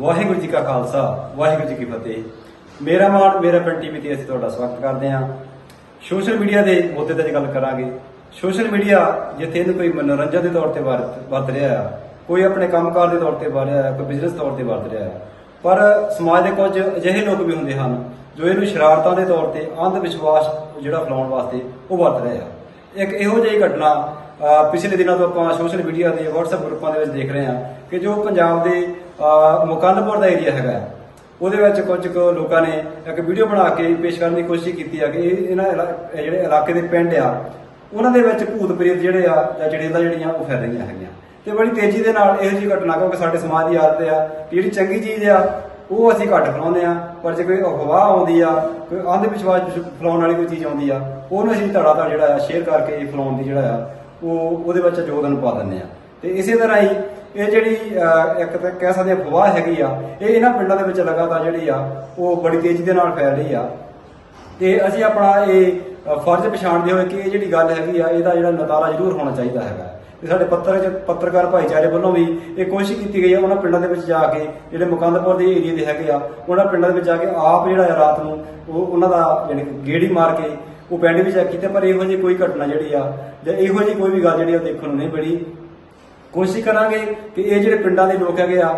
ਵਾਹਿਗੁਰੂ ਜੀ ਕਾ ਖਾਲਸਾ, ਵਾਹਿਗੁਰੂ ਜੀ ਕੀ ਫਤਿਹ। ਮੇਰਾ ਮਾਣ, ਮੇਰਾ ਪਿੰਡ ਟੀਵੀ ਤੇ ਅਸੀਂ ਤੁਹਾਡਾ ਸਵਾਗਤ ਕਰਦੇ ਹਾਂ। ਸੋਸ਼ਲ ਮੀਡੀਆ ਦੇ ਮੁੱਦੇ ਤੇ ਅੱਜ ਗੱਲ ਕਰਾਂਗੇ। ਸੋਸ਼ਲ ਮੀਡੀਆ ਜਿੱਥੇ ਇਹਨੂੰ ਕੋਈ ਮਨੋਰੰਜਨ ਦੇ ਤੌਰ ਤੇ ਵਰਤ ਵਰਤ ਰਿਹਾ ਆ ਕੋਈ ਆਪਣੇ ਕੰਮਕਾਰ ਦੇ ਤੌਰ ਤੇ ਵਰਤ ਰਿਹਾ ਕੋਈ ਬਿਜ਼ਨਸ ਤੌਰ ਤੇ ਵਰਤ ਰਿਹਾ ਪਰ ਸਮਾਜ ਦੇ ਕੁਝ ਅਜਿਹੇ ਲੋਕ ਵੀ ਹੁੰਦੇ ਹਨ, ਜੋ ਇਹਨੂੰ ਸ਼ਰਾਰਤਾਂ ਦੇ ਤੌਰ ਤੇ ਅੰਧ ਵਿਸ਼ਵਾਸ ਜਿਹੜਾ ਫੈਲਾਉਣ ਵਾਸਤੇ ਉਹ ਵਰਤ ਰਹੇ ਆ। ਇੱਕ ਇਹੋ ਜਿਹੀ ਘਟਨਾ ਪਿਛਲੇ ਦਿਨਾਂ ਤੋਂ ਆਪਾਂ ਸੋਸ਼ਲ ਮੀਡੀਆ ਦੇ WhatsApp ਗਰੁੱਪਾਂ ਦੇ ਵਿੱਚ ਦੇਖ ਰਹੇ ਹਾਂ ਕਿ ਜੋ ਪੰਜਾਬ ਦੇ ਮੁਕੰਦਪੁਰ ਦਾ ਏਰੀਆ ਹੈਗਾ। ਹੈ, ਉਹਦੇ ਵਿੱਚ ਕੁਝ ਕੁ ਲੋਕਾਂ ਨੇ ਇੱਕ ਵੀਡੀਓ ਬਣਾ ਕੇ ਪੇਸ਼ ਕਰਨ ਦੀ ਕੋਸ਼ਿਸ਼ ਕੀਤੀ ਆ ਕਿ ਇਹਨਾਂ ਇਲਾ- ਜਿਹੜੇ ਇਲਾਕੇ ਦੇ ਪਿੰਡ ਆ ਉਹਨਾਂ ਦੇ ਵਿੱਚ ਭੂਤ ਪ੍ਰੇਤ ਜਿਹੜੇ ਆ ਜਾਂ ਜੜੇਲਾ ਜਿਹੜੀਆਂ ਉਹ ਫੈਲ ਰਹੀਆਂ ਹੈਗੀਆਂ। ਤੇ ਬੜੀ ਤੇਜ਼ੀ ਦੇ ਨਾਲ ਇਹੋ ਜਿਹੀ ਘਟਨਾ ਕਿਉਂਕਿ ਸਾਡੇ ਸਮਾਜ ਦੀ ਆਦਤ ਆ ਕਿ ਜਿਹੜੀ ਚੰਗੀ ਚੀਜ਼ ਆ ਉਹ ਅਸੀਂ ਘੱਟ ਫਲਾਉਂਦੇ ਆ ਪਰ ਜੇ ਕੋਈ ਅਫਵਾਹ ਆਉਂਦੀ ਆ ਕੋਈ ਅੰਧ ਵਿਸ਼ਵਾਸ ਫਲਾਉਣ ਵਾਲੀ ਕੋਈ ਚੀਜ਼ ਆਉਂਦੀ ਆ ਉਹਨੂੰ ਅਸੀਂ ਧੜਾ ਧੜ ਜਿਹੜਾ ਆ ਸ਼ੇਅਰ ਕਰਕੇ ਫਲਾਉਣ ਦੀ ਜਿਹੜਾ ਆ ਉਹ ਉਹਦੇ ਵਿੱਚ ਯੋਗਦਾਨ ਪਾ ਦਿੰਦੇ ਆ। ਤੇ ਇਸੇ ਤਰ੍ਹਾਂ ਹੀ ਇਹ ਜਿਹੜੀ ਇੱਕ ਤਾਂ ਕਹਿ ਸਕਦੇ ਆ ਅਫਵਾਹ ਹੈਗੀ ਆ, ਇਹ ਇਹਨਾਂ ਪਿੰਡਾਂ ਦੇ ਵਿੱਚ ਲਗਾਤਾਰ ਜਿਹੜੀ ਆ, ਉਹ ਬੜੀ ਤੇਜ਼ੀ ਦੇ ਨਾਲ ਫੈਲ ਰਹੀ ਆ। ਤੇ ਅਸੀਂ ਆਪਣਾ ਇਹ ਫਰਜ਼ ਪਛਾਣਦੇ ਹੋਏ ਕਿ ਇਹ ਜਿਹੜੀ ਗੱਲ ਹੈਗੀ ਆ, ਇਹਦਾ ਜਿਹੜਾ ਨਤਾਰਾ ਜ਼ਰੂਰ ਹੋਣਾ ਚਾਹੀਦਾ ਹੈਗਾ। ਤੇ ਸਾਡੇ ਪੱਤਰ ਪੱਤਰਕਾਰ ਭਾਈਚਾਰੇ ਵੱਲੋਂ ਵੀ ਇਹ ਕੋਸ਼ਿਸ਼ ਕੀਤੀ ਗਈ ਆ, ਉਹਨਾਂ ਪਿੰਡਾਂ ਦੇ ਵਿੱਚ ਜਾ ਕੇ, ਜਿਹੜੇ ਮੁਕੰਦਪੁਰ ਦੇ ਏਰੀਆ ਦੇ ਹੈਗੇ ਆ, ਉਹਨਾਂ ਪਿੰਡਾਂ ਦੇ ਵਿੱਚ ਜਾ ਕੇ ਆਪ ਜਿਹੜਾ ਹੈ ਰਾਤ ਨੂੰ, ਉਹ ਉਹਨਾਂ ਦਾ ਯਾਨੀ ਗੇੜੀ ਮਾਰ ਕੇ, ਉਹ ਪਿੰਡ ਵੀ ਚੈੱਕ ਕੀਤੇ, ਪਰ ਇਹੋ ਜਿਹੀ ਕੋਈ ਘਟਨਾ ਜਿਹੜੀ ਆ, ਜਾਂ ਇਹੋ ਜਿਹੀ ਕੋਈ ਵੀ ਗੱਲ ਜਿਹੜੀ ਆ ਉਹ ਦੇਖਣ ਨੂੰ ਨਹੀਂ ਮਿਲੀ। ਕੋਸ਼ਿਸ਼ ਕਰਾਂਗੇ ਕਿ ਇਹ ਜਿਹੜੇ ਪਿੰਡਾਂ ਦੇ ਲੋਕ ਹੈਗੇ ਆ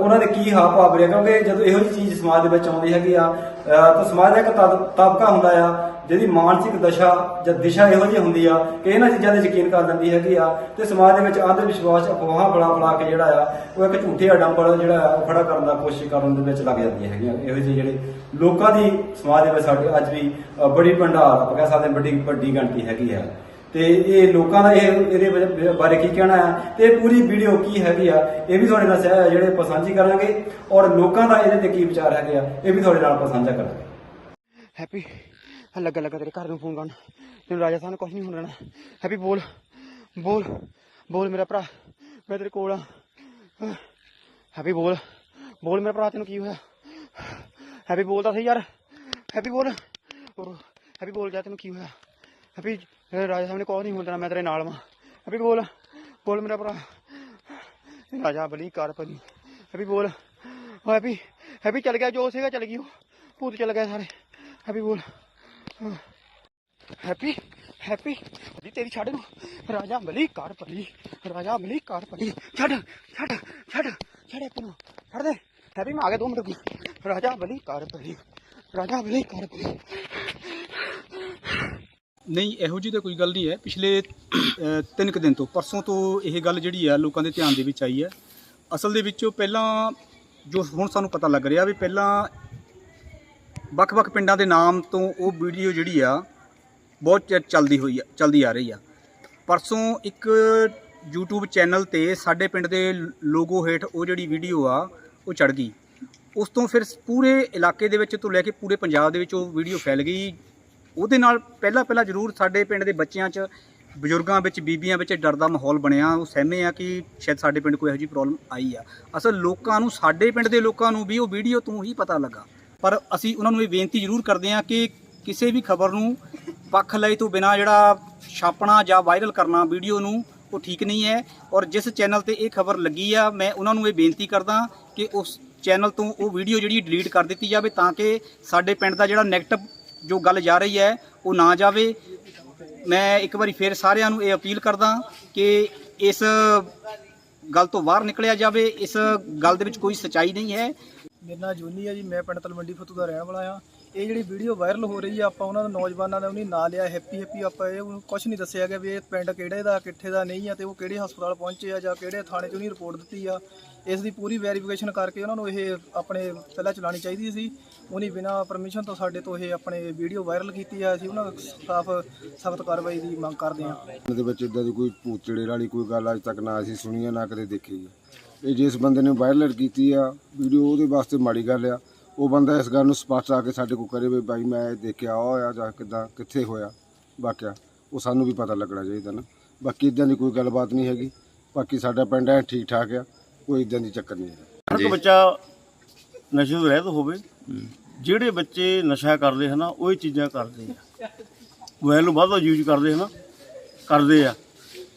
ਉਹਨਾਂ ਦੇ ਕੀ ਹਾਵ ਭਾਵ ਰਿਹਾ? ਕਿਉਂਕਿ ਜਦੋਂ ਇਹੋ ਜਿਹੀ ਚੀਜ਼ ਸਮਾਜ ਦੇ ਵਿੱਚ ਆਉਂਦੀ ਹੈਗੀ ਆ ਤਾਂ ਸਮਾਜ ਦਾ ਇੱਕ ਤਬ- ਤਬਕਾ ਹੁੰਦਾ ਆ, ਜਿਹਦੀ ਮਾਨਸਿਕ ਦਸ਼ਾ ਜਾਂ ਦਿਸ਼ਾ ਇਹੋ ਜਿਹੀ ਹੁੰਦੀ ਆ ਕਿ ਇਹਨਾਂ ਚੀਜ਼ਾਂ ਤੇ ਯਕੀਨ ਕਰ ਲੈਂਦੀ ਹੈਗੀ ਆ ਤੇ ਸਮਾਜ ਦੇ ਵਿੱਚ ਅੰਧ ਵਿਸ਼ਵਾਸ ਅਫਵਾਹਾਂ ਬਣਾ ਬਣਾ ਕੇ ਜਿਹੜਾ ਆ, ਉਹ ਇੱਕ ਝੂਠੇ ਅਡੰਬਲ ਜਿਹੜਾ ਆ, ਉਹ ਖੜਾ ਕਰਨ ਦਾ ਕੋਸ਼ਿਸ਼ ਕਰਨ ਦੇ ਵਿੱਚ ਲੱਗ ਜਾਂਦੀਆਂ ਹੈਗੀਆਂ। ਇਹੋ ਜਿਹੇ ਜਿਹੜੇ ਲੋਕਾਂ ਦੀ ਸਮਾਜ ਦੇ ਵਿੱਚ ਸਾਡੇ ਅੱਜ ਵੀ ਬੜੀ ਭੰਡਾਰ, ਆਪਾਂ ਕਹਿ ਸਕਦੇ ਵੱਡੀ ਵੱਡੀ ਗਿਣਤੀ ਹੈਗੀ ਆ। ਤੇ ਇਹ ਲੋਕਾਂ ਦਾ ਇਹ ਇਹਦੇ ਬਾਰੇ- ਬਾਰੇ ਕੀ ਕਹਿਣਾ ਹੈ ਤੇ ਇਹ ਪੂਰੀ ਵੀਡੀਓ ਕੀ ਹੈਗੀ ਆ? ਇਹ ਵੀ ਤੁਹਾਡੇ ਨਾਲ ਸਹਿ- ਜਿਹੜੇ ਆਪਾਂ ਸਾਂਝੀ ਕਰਾਂਗੇ ਔਰ ਲੋਕਾਂ ਦਾ ਇਹਦੇ ਤੇ ਕੀ ਵਿਚਾਰ ਹੈਗੇ ਆ, ਇਹ ਵੀ ਤੁਹਾਡੇ ਨਾਲ ਆਪਾਂ ਸਾਂਝਾ ਕਰਾਂਗੇ। ਹੈਪੀ, ਲੱਗਾ ਲੱਗਾ ਤੇਰੇ ਘਰ ਨੂੰ ਫੋਨ ਕਰਨ। ਤੈਨੂੰ ਰਾਜਾ ਸਾਹਿਬ ਨੇ ਕੁਝ ਨਹੀਂ ਹੋਣ ਦੇਣਾ। ਹੈਪੀ, ਬੋਲ ਬੋਲ ਬੋਲ ਮੇਰਾ ਭਰਾ, ਮੈਂ ਤੇਰੇ ਕੋਲ ਆ। ਹੈਪੀ, ਬੋਲ ਬੋਲ ਮੇਰਾ ਭਰਾ, ਤੈਨੂੰ ਕੀ ਹੋਇਆ? ਹੈਪੀ, ਬੋਲ ਤਾਂ ਸਹੀ ਯਾਰ। ਹੈਪੀ, ਬੋਲ। ਹੈਪੀ, ਬੋਲ, ਜਾ, ਤੈਨੂੰ ਕੀ ਹੋਇਆ? ਹੈਪੀ ਰਾਜਾ ਸਾਹਿਬ ਨੇ ਕੁਝ ਨਹੀਂ ਹੋਣ ਮੈਂ ਤੇਰੇ ਨਾਲ ਵਾਂ। ਹੈਪੀ ਬੋਲ ਬੋਲ ਮੇਰਾ ਭਰਾ। ਰਾਜਾ ਬਲੀ ਕਰ ਪਰੀ ਹੈਪੀ ਬੋਲ ਓ ਹੈਪੀ ਹੈਪੀ ਚੱਲ ਗਿਆ, ਜੋ ਸੀਗਾ ਚੱਲ ਗਈ ਉਹ। ਭੂਤ ਚੱਲ ਗਏ ਸਾਰੇ। ਹੈਪੀ ਬੋਲ ਹੈਪੀ ਹੈਪੀ ਦੀ ਤੇਰੀ ਛੱਡ ਨੂੰ। ਰਾਜਾ ਬਲੀ ਕਰ ਪਰੀ ਰਾਜਾ ਬਲੀ ਕਰ ਪਰੀ ਛੱਡ ਛੱਡ ਛੱਡ ਛੱਡ ਹੈਪੀ ਨੂੰ। ਛੱਡ ਦੇ। ਹੈਪੀ ਮੈਂ ਆ ਗਿਆ ਦੋ ਮਿੰਟ ਰਾਜਾ ਬਲੀ ਕਰ ਪਰੀ ਰਾਜਾ ਬਲੀ ਕਰ ਪਰੀ ਨਹੀਂ, ਇਹੋ ਜਿਹੀ ਤਾਂ ਕੋਈ ਗੱਲ ਨਹੀਂ ਹੈ। ਪਿਛਲੇ ਤਿੰਨ ਕੁ ਦਿਨ ਤੋਂ, ਪਰਸੋਂ ਤੋਂ ਇਹ ਗੱਲ ਜਿਹੜੀ ਆ ਲੋਕਾਂ ਦੇ ਧਿਆਨ ਦੇ ਵਿੱਚ ਆਈ ਹੈ। ਅਸਲ ਦੇ ਵਿੱਚ ਪਹਿਲਾਂ ਜੋ ਹੁਣ ਸਾਨੂੰ ਪਤਾ ਲੱਗ ਰਿਹਾ ਵੀ ਪਹਿਲਾਂ ਵੱਖ-ਵੱਖ ਪਿੰਡਾਂ ਦੇ ਨਾਮ ਤੋਂ ਉਹ ਵੀਡੀਓ ਜਿਹੜੀ ਆ, ਬਹੁਤ ਚੱਲਦੀ ਹੋਈ ਆ, ਚੱਲਦੀ ਆ ਰਹੀ ਆ। ਪਰਸੋਂ ਇੱਕ YouTube ਚੈਨਲ ਤੇ ਸਾਡੇ ਪਿੰਡ ਦੇ ਲੋਗੋ ਹੇਠ ਉਹ ਜਿਹੜੀ ਵੀਡੀਓ ਆ, ਉਹ ਚੜ ਗਈ। ਉਸ ਤੋਂ ਫਿਰ ਪੂਰੇ ਇਲਾਕੇ ਦੇ ਵਿੱਚ ਤੋਂ ਲੈ ਕੇ ਪੂਰੇ ਪੰਜਾਬ ਦੇ ਵਿੱਚ ਉਹ ਵੀਡੀਓ ਫੈਲ ਗਈ। ਉਹਦੇ ਨਾਲ ਪਹਿਲਾਂ ਪਹਿਲਾਂ ਜ਼ਰੂਰ ਸਾਡੇ ਪਿੰਡ ਦੇ ਬੱਚਿਆਂ 'ਚ, ਬਜ਼ੁਰਗਾਂ ਵਿੱਚ, ਬੀਬੀਆਂ ਵਿੱਚ ਡਰ ਦਾ ਮਾਹੌਲ ਬਣਿਆ। ਉਹ ਸਹਿਮੇ ਆ ਕਿ ਸ਼ਾਇਦ ਸਾਡੇ ਪਿੰਡ ਕੋਈ ਇਹੋ ਜਿਹੀ ਪ੍ਰੋਬਲਮ ਆਈ ਆ। ਅਸਲ ਲੋਕਾਂ ਨੂੰ, ਸਾਡੇ ਪਿੰਡ ਦੇ ਲੋਕਾਂ ਨੂੰ ਵੀ ਉਹ ਵੀਡੀਓ ਤੋਂ ਹੀ ਪਤਾ ਲੱਗਾ। ਪਰ ਅਸੀਂ ਉਹਨਾਂ ਨੂੰ ਇਹ ਬੇਨਤੀ ਜ਼ਰੂਰ ਕਰਦੇ ਹਾਂ ਕਿ ਕਿਸੇ ਵੀ ਖਬਰ ਨੂੰ ਪੱਖ ਲਈ ਤੋਂ ਬਿਨਾ ਜਿਹੜਾ ਛਾਪਣਾ ਜਾਂ ਵਾਇਰਲ ਕਰਨਾ ਵੀਡੀਓ ਨੂੰ, ਉਹ ਠੀਕ ਨਹੀਂ ਹੈ। ਔਰ ਜਿਸ ਚੈਨਲ ਤੇ ਇਹ ਖਬਰ ਲੱਗੀ ਆ, ਮੈਂ ਉਹਨਾਂ ਨੂੰ ਇਹ ਬੇਨਤੀ ਕਰਦਾ ਕਿ ਉਸ ਚੈਨਲ ਤੋਂ ਉਹ ਵੀਡੀਓ ਜਿਹੜੀ ਡਿਲੀਟ ਕਰ ਦਿੱਤੀ ਜਾਵੇ ਤਾਂ ਕਿ ਸਾਡੇ ਪਿੰਡ ਦਾ ਜਿਹੜਾ 네ਗੇਟਿਵ ਜੋ ਗੱਲ ਜਾ ਰਹੀ ਹੈ, ਉਹ ਨਾ ਜਾਵੇ। ਮੈਂ ਇੱਕ ਵਾਰੀ ਫੇਰ ਸਾਰਿਆਂ ਨੂੰ ਇਹ ਅਪੀਲ ਕਰਦਾ ਕਿ ਇਸ ਗੱਲ ਤੋਂ ਬਾਹਰ ਨਿਕਲਿਆ ਜਾਵੇ। ਇਸ ਗੱਲ ਦੇ ਵਿੱਚ ਕੋਈ ਸਚਾਈ ਨਹੀਂ ਹੈ। ਮੇਰਾ ਨਾਂ ਜੋਨੀ ਹੈ ਜੀ। ਮੈਂ ਪਿੰਡ ਤਲਵੰਡੀ ਫਤੂ ਦਾ ਰਹਿਣ ਵਾਲਾ ਹਾਂ। ਇਹ ਜਿਹੜੀ ਵੀਡੀਓ ਵਾਇਰਲ ਹੋ ਰਹੀ ਆ, ਆਪਾਂ ਉਹਨਾਂ ਦੇ ਨੌਜਵਾਨਾਂ ਦਾ ਉਹਨੇ ਨਾਂ ਲਿਆ ਹੈਪੀ ਹੈਪੀ ਆਪਾਂ ਇਹ ਕੁਝ ਨਹੀਂ ਦੱਸਿਆ ਗਿਆ ਵੀ ਇਹ ਪਿੰਡ ਕਿਹੜੇ ਦਾ, ਕਿੱਥੇ ਦਾ, ਨਹੀਂ ਆ ਤੇ ਉਹ ਕਿਹੜੇ ਹਸਪਤਾਲ ਪਹੁੰਚੇ ਆ ਜਾਂ ਕਿਹੜੇ ਥਾਣੇ 'ਚ ਉਹਨੇ ਰਿਪੋਰਟ ਦਿੱਤੀ ਆ। ਇਸ ਦੀ ਪੂਰੀ ਵੈਰੀਫਿਕੇਸ਼ਨ ਕਰਕੇ ਉਹਨਾਂ ਨੂੰ ਇਹ ਆਪਣੇ ਪਹਿਲਾਂ ਚਲਾਉਣੀ ਚਾਹੀਦੀ ਸੀ। ਉਹਨੇ ਬਿਨਾਂ ਪਰਮਿਸ਼ਨ ਤੋਂ ਸਾਡੇ ਤੋਂ ਇਹ ਆਪਣੇ ਵੀਡੀਓ ਵਾਇਰਲ ਕੀਤੀ ਆ, ਅਸੀਂ ਉਹਨਾਂ ਦਾ ਸਾਫ਼, ਸਖਤ ਕਾਰਵਾਈ ਦੀ ਮੰਗ ਕਰਦੇ ਹਾਂ ਪਿੰਡ ਦੇ ਵਿੱਚ ਇਦਾਂ ਦੀ ਕੋਈ ਭੂਤੜੇ ਵਾਲੀ ਕੋਈ ਗੱਲ ਅੱਜ ਤੱਕ ਨਾ ਅਸੀਂ ਸੁਣੀ ਆ, ਨਾ ਕਦੇ ਦੇਖੀ ਆ। ਇਹ ਜਿਸ ਬੰਦੇ ਨੇ ਵਾਇਰਲ ਕੀਤੀ ਆ, ਵੀਡੀਓ ਉਹਦੇ ਵਾਸਤੇ ਮਾੜੀ ਗੱਲ ਆ। ਉਹ ਬੰਦਾ ਇਸ ਗੱਲ ਨੂੰ ਸਪਸ਼ਟ ਆ ਕੇ ਸਾਡੇ ਕੋਲ ਕਰੇ ਵੀ ਬਾਈ ਮੈਂ ਇਹ ਦੇਖਿਆ ਉਹ ਹੋਇਆ ਜਾਂ ਕਿਦਾਂ ਕਿੱਥੇ ਹੋਇਆ ਵਾਕਿਆ। ਉਹ ਸਾਨੂੰ ਵੀ ਪਤਾ ਲੱਗਣਾ ਚਾਹੀਦਾ ਨਾ। ਬਾਕੀ ਇਦਾਂ ਦੀ ਕੋਈ ਗੱਲਬਾਤ ਨਹੀਂ ਹੈਗੀ। ਬਾਕੀ ਸਾਡਾ ਪਿੰਡ ਹੈ ਠੀਕ ਠਾਕ ਆ ਕੋਈ ਇਦਾਂ ਦੀ ਚੱਕਰ ਨਹੀਂ ਹੈ ਹਰ ਇੱਕ ਬੱਚਾ ਨਸ਼ੇ ਤੋਂ ਰਹਿਤ ਹੋਵੇ। ਜਿਹੜੇ ਬੱਚੇ ਨਸ਼ਾ ਕਰਦੇ ਹਨ ਉਹ ਇਹ ਚੀਜ਼ਾਂ ਕਰਦੇ ਆ। ਮੋਬਾਈਲ ਨੂੰ ਵੱਧ ਯੂਜ਼ ਕਰਦੇ ਹਨ ਕਰਦੇ ਆ।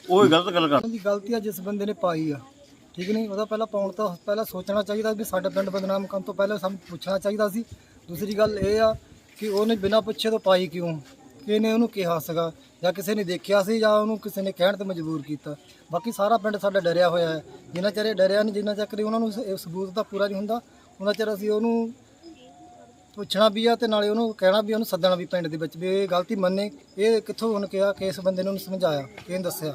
ਉਹ ਗਲਤ ਗੱਲ ਕਰਦੇ ਦੀ ਗਲਤੀ ਆ ਜਿਸ ਬੰਦੇ ਨੇ ਪਾਈ ਆ। ਠੀਕ ਨਹੀਂ? ਉਹਦਾ ਪਹਿਲਾਂ ਪਾਉਣ ਤੋਂ ਪਹਿਲਾਂ ਸੋਚਣਾ ਚਾਹੀਦਾ ਵੀ ਸਾਡੇ ਪਿੰਡ ਬਦਨਾਮ ਕਰਨ ਤੋਂ ਪਹਿਲਾਂ ਸਾਨੂੰ ਪੁੱਛਣਾ ਚਾਹੀਦਾ ਸੀ। ਦੂਸਰੀ ਗੱਲ ਇਹ ਆ ਕਿ ਉਹਨੇ ਬਿਨਾਂ ਪੁੱਛੇ ਤੋਂ ਪਾਈ ਕਿਉਂ? ਕਿਹਨੇ ਉਹਨੂੰ ਕਿਹਾ ਸੀਗਾ? ਜਾਂ ਕਿਸੇ ਨੇ ਦੇਖਿਆ ਸੀ ਜਾਂ ਉਹਨੂੰ ਕਿਸੇ ਨੇ ਕਹਿਣ ਤੇ ਮਜਬੂਰ ਕੀਤਾ? ਬਾਕੀ ਸਾਰਾ ਪਿੰਡ ਸਾਡਾ ਡਰਿਆ ਹੋਇਆ ਹੈ। ਜਿੰਨਾ ਚਿਰ ਇਹ ਡਰਿਆ ਨਹੀਂ, ਜਿੰਨਾ ਚੱਕਰ ਉਹਨਾਂ ਨੂੰ ਇਹ ਸਬੂਤ ਦਾ ਪੂਰਾ ਨਹੀਂ ਹੁੰਦਾ, ਉਹਨਾਂ ਚਿਰ ਅਸੀਂ ਉਹਨੂੰ ਪੁੱਛਣਾ ਵੀ ਆ ਤੇ ਨਾਲੇ ਉਹਨੂੰ ਕਹਿਣਾ ਵੀ ਉਹਨੂੰ ਸੱਦਣਾ ਵੀ ਪਿੰਡ ਦੇ ਵਿੱਚ ਵੀ ਇਹ ਗਲਤੀ ਮੰਨੇ। ਇਹ ਕਿੱਥੋਂ ਉਹਨੇ ਕਿਹਾ ਕਿ ਇਸ ਬੰਦੇ ਨੇ ਉਹਨੂੰ ਸਮਝਾਇਆ ਕਿਹਨੇ ਦੱਸਿਆ।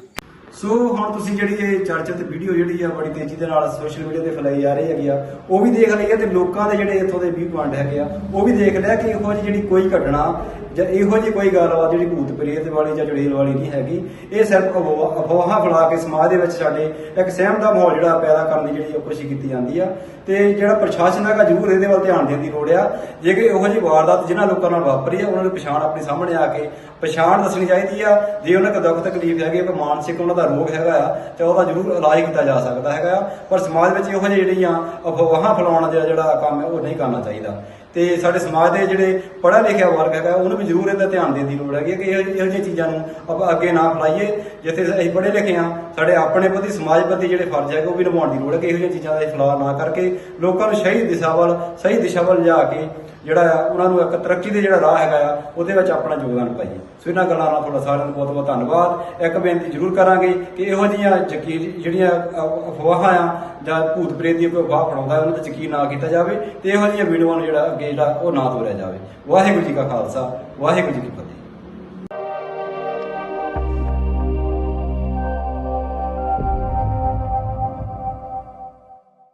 ਸੋ ਹੁਣ ਤੁਸੀਂ ਜਿਹੜੀ ਇਹ ਚਰਚਿਤ ਵੀਡੀਓ ਜਿਹੜੀ ਆ ਬੜੀ ਤੇਜ਼ੀ ਦੇ ਨਾਲ ਸੋਸ਼ਲ ਮੀਡੀਆ ਤੇ ਫੈਲਾਈ ਜਾ ਰਹੀ ਹੈਗੀ ਆ, ਉਹ ਵੀ ਦੇਖ ਲਈ ਆ ਤੇ ਲੋਕਾਂ ਦੇ ਜਿਹੜੇ ਇੱਥੋਂ ਦੇ ਵੀ ਪੁਆਇੰਟ ਹੈਗੇ ਆ, ਉਹ ਵੀ ਦੇਖ ਲਿਆ ਕਿ ਇਹੋ ਜਿਹੀ ਜਿਹੜੀ ਕੋਈ ਘਟਨਾ ਜਾਂ ਇਹੋ ਜਿਹੀ ਕੋਈ ਗੱਲਬਾਤ ਜਿਹੜੀ ਭੂਤ ਪ੍ਰੇਤ ਵਾਲੀ ਜਾਂ ਜੜੇਲ ਵਾਲੀ ਨਹੀਂ ਹੈਗੀ, ਇਹ ਸਿਰਫ ਅਫਵਾ- ਅਫਵਾਹਾਂ ਫੈਲਾ ਕੇ ਸਮਾਜ ਦੇ ਵਿੱਚ ਸਾਡੇ ਇੱਕ ਸਹਿਮ ਦਾ ਮਾਹੌਲ ਜਿਹੜਾ ਪੈਦਾ ਕਰਨ ਦੀ ਜਿਹੜੀ ਉਹ ਕੋਸ਼ਿਸ਼ ਕੀਤੀ ਜਾਂਦੀ ਆ। ਤੇ ਜਿਹੜਾ ਪ੍ਰਸ਼ਾਸਨ ਹੈਗਾ ਜ਼ਰੂਰ ਇਹਦੇ ਵੱਲ ਧਿਆਨ ਦੇਣ ਦੀ ਲੋੜ ਆ। ਜੇ ਕਿ ਇਹੋ ਜਿਹੀ ਵਾਰਦਾਤ ਜਿਨ੍ਹਾਂ ਲੋਕਾਂ ਨਾਲ ਵਾਪਰੀ ਆ, ਉਹਨਾਂ ਨੂੰ ਪਛਾਣ ਆਪਣੇ ਸਾਹਮਣੇ ਆ ਕੇ ਪਛਾਣ ਦੱਸਣੀ ਚਾਹੀਦੀ ਆ। ਜੇ ਉਹਨਾਂ ਕੋਲ ਦੁੱਖ ਤਕਲੀਫ ਹੈਗੀ ਆ ਕੋਈ ਮਾਨਸਿਕ ਉਹਨਾਂ ਦਾ ਰੋਗ ਹੈਗਾ ਆ, ਤੇ ਉਹਦਾ ਜ਼ਰੂਰ ਇਲਾਜ ਕੀਤਾ ਜਾ ਸਕਦਾ ਹੈਗਾ ਪਰ ਸਮਾਜ ਵਿੱਚ ਇਹੋ ਜਿਹੀ ਜਿਹੜੀਆਂ ਅਫਵਾਹਾਂ ਫੈਲਾਉਣ ਦਾ ਜਿਹੜਾ ਕੰਮ ਹੈ, ਉਹ ਨਹੀਂ ਕਰਨਾ ਚਾਹੀਦਾ। ਤੇ ਸਾਡੇ ਸਮਾਜ ਦੇ ਜਿਹੜੇ ਪੜ੍ਹਿਆ ਲਿਖਿਆ ਵਰਗ ਹੈਗਾ, ਉਹਨੂੰ ਵੀ ਜ਼ਰੂਰ ਇਹਦਾ ਧਿਆਨ ਦੇਣ ਦੀ ਲੋੜ ਹੈਗੀ ਹੈ ਕਿ ਇਹੋ ਇਹੋ ਜਿਹੀਆਂ ਚੀਜ਼ਾਂ ਨੂੰ ਆਪਾਂ ਅੱਗੇ ਨਾ ਫੈਲਾਈਏ, ਜਿੱਥੇ ਅਸੀਂ ਪੜ੍ਹੇ ਲਿਖੇ ਹਾਂ, ਸਾਡੇ ਆਪਣੇ ਪ੍ਰਤੀ, ਸਮਾਜ ਪ੍ਰਤੀ ਜਿਹੜੇ ਫਰਜ਼ ਹੈਗੇ, ਉਹ ਵੀ ਨਿਭਾਉਣ ਦੀ ਲੋੜ ਹੈ ਕਿ ਇਹੋ ਜਿਹੀਆਂ ਚੀਜ਼ਾਂ ਦਾ ਫੈਲਾਅ ਨਾ ਕਰਕੇ ਲੋਕਾਂ ਨੂੰ ਸਹੀ ਦਿਸ਼ਾ ਵੱਲ ਸਹੀ ਦਿਸ਼ਾ ਵੱਲ ਲਿਆ ਕੇ ਜਿਹੜਾ ਆ, ਉਹਨਾਂ ਨੂੰ ਇੱਕ ਤਰੱਕੀ ਦੇ ਜਿਹੜਾ ਰਾਹ ਹੈਗਾ ਆ, ਉਹਦੇ ਵਿੱਚ ਆਪਣਾ ਯੋਗਦਾਨ ਪਾਈਏ। ਸੋ ਇਹਨਾਂ ਗੱਲਾਂ ਨਾਲ ਤੁਹਾਡਾ ਸਾਰਿਆਂ ਨੂੰ ਬਹੁਤ ਬਹੁਤ ਧੰਨਵਾਦ। ਇੱਕ ਬੇਨਤੀ ਜ਼ਰੂਰ ਕਰਾਂਗੇ ਕਿ ਇਹੋ ਜਿਹੀਆਂ ਯਕੀਨ ਜਿਹੜੀਆਂ ਅ- ਅਫਵਾਹਾਂ ਆ ਜਾਂ ਭੂਤ ਪ੍ਰੇਤ ਦੀ ਕੋਈ ਅਫਵਾਹ ਫੜਾਉਂਦਾ, ਉਹਨਾਂ ਤੇ ਯਕੀਨ ਨਾ ਕੀਤਾ ਜਾਵੇ ਤੇ ਇਹੋ ਜਿਹੀਆਂ ਵੀਡੀਓਆਂ ਨੂੰ ਜਿਹੜਾ ਅੱਗੇ ਜਿਹੜਾ ਉਹ ਨਾ ਤੋਰਿਆ ਜਾਵੇ। ਵਾਹਿਗੁਰੂ ਜੀ ਕਾ ਖਾਲਸਾ ਵਾਹਿਗੁਰੂ ਜੀ ਕੀ ਫਤਿਹ।